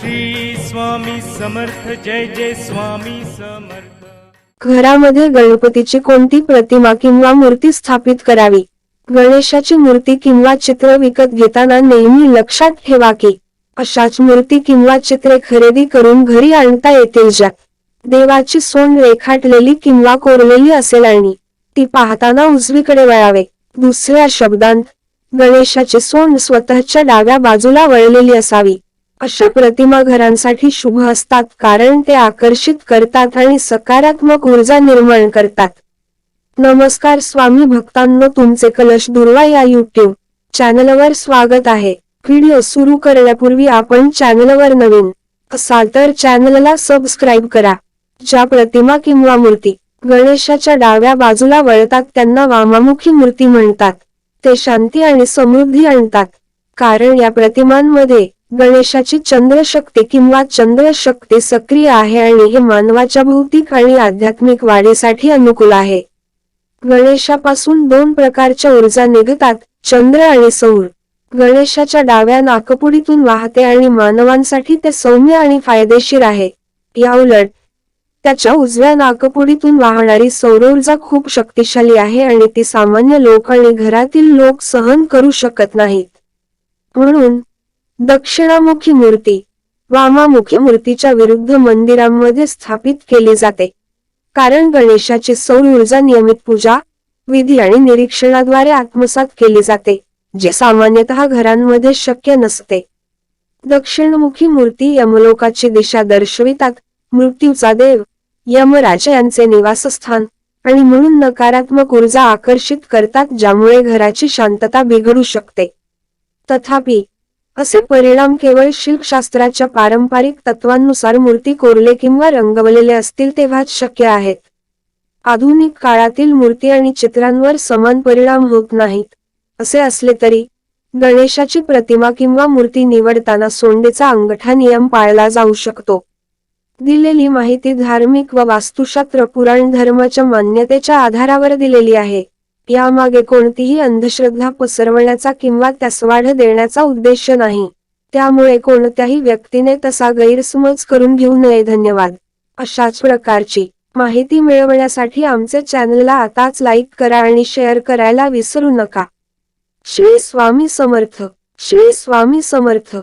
श्री स्वामी समर्थ जय जय स्वामी समर्थ. घरामध्ये गणपतीची कोणती प्रतिमा किंवा मूर्ती स्थापित करावी? गणेशाची मूर्ती किंवा चित्र विकत घेताना नेहमी लक्षात ठेवा की अशाच मूर्ती किंवा चित्रे खरेदी करून घरी आणता येतील ज्यात देवाची सोंड रेखाटलेली किंवा कोरलेली असेल आणि ती पाहताना उजवीकडे वळावे. दुसऱ्या शब्दांत गणेशाची सोंड स्वतःच्या डाव्या बाजूला वळलेली असावी. अशा प्रतिमा घरांसाठी शुभ असतात कारण ते आकर्षित करतात आणि सकारात्मक ऊर्जा निर्माण करतात. नमस्कार स्वामी भक्तांनो तुमचे कलश दुर्वा या युट्यूब चॅनलवर स्वागत आहे. व्हिडिओ सुरू करण्यापूर्वी आपण चॅनलवर नवीन असाल तर चॅनलला सबस्क्राईब करा. ज्या प्रतिमा किंवा मूर्ती गणेशाच्या डाव्या बाजूला वळतात त्यांना वामामुखी मूर्ती म्हणतात. ते शांती आणि समृद्धी आणतात. कारण या प्रतिमांमध्ये गणेशाची चंद्रशक्ती किंवा चंद्रशक्ती सक्रिय आहे आणि हे मानवाच्या भौतिक आणि आध्यात्मिक वाढीसाठी अनुकूल आहे. गणेशापासून दोन प्रकारच्या ऊर्जा निघतात चंद्र आणि सौर. गणेशाच्या डाव्या नाकपुडीतून वाहते आणि मानवांसाठी ते सौम्य आणि फायदेशीर आहे. या उलट त्याच्या उजव्या नाकपुडीतून वाहणारी सौरऊर्जा खूप शक्तिशाली आहे आणि ती सामान्य लोक आणि घरातील लोक सहन करू शकत नाहीत. म्हणून दक्षिणामुखी मूर्ती वामामुखी मूर्तीच्या विरुद्ध मंदिरांमध्ये स्थापित केली जाते. कारण गणेशाची सौर ऊर्जा नियमित पूजा विधी आणि निरीक्षणाद्वारे आत्मसात केली जाते जे सामान्यतः घरांमध्ये शक्य नसते. दक्षिणमुखी मूर्ती यमलोकाची दिशा दर्शवितात मृत्यूचा देव यमराजा यांचे निवासस्थान आणि म्हणून नकारात्मक ऊर्जा आकर्षित करतात ज्यामुळे घराची शांतता बिघडू शकते. तथापि असे परिणाम केवळ शिल्पशास्त्राच्या पारंपरिक तत्वांनुसार मूर्ती कोरले किंवा रंगवलेले असतील तेव्हाच शक्य आहेत. आधुनिक काळातील मूर्ती आणि चित्रांवर समान परिणाम होत नाहीत. असे असले तरी गणेशाची प्रतिमा किंवा मूर्ती निवडताना सोंडेचा अंगठा नियम पाळला जाऊ शकतो. दिलेली माहिती धार्मिक व वास्तुशास्त्र पुराण धर्माच्या मान्यतेच्या आधारावर दिलेली आहे. यामागे कोणतीही अंधश्रद्धा पसरवण्याचा किंवा त्यास वाढ देण्याचा उद्देश नाही. त्यामुळे कोणत्याही व्यक्तीने तसा गैरसमज करून घेऊ नये. धन्यवाद. अशाच प्रकारची माहिती मिळवण्यासाठी आमचे चॅनलला आताच लाईक करा आणि शेअर करायला विसरू नका. श्री स्वामी समर्थ. श्री स्वामी समर्थ.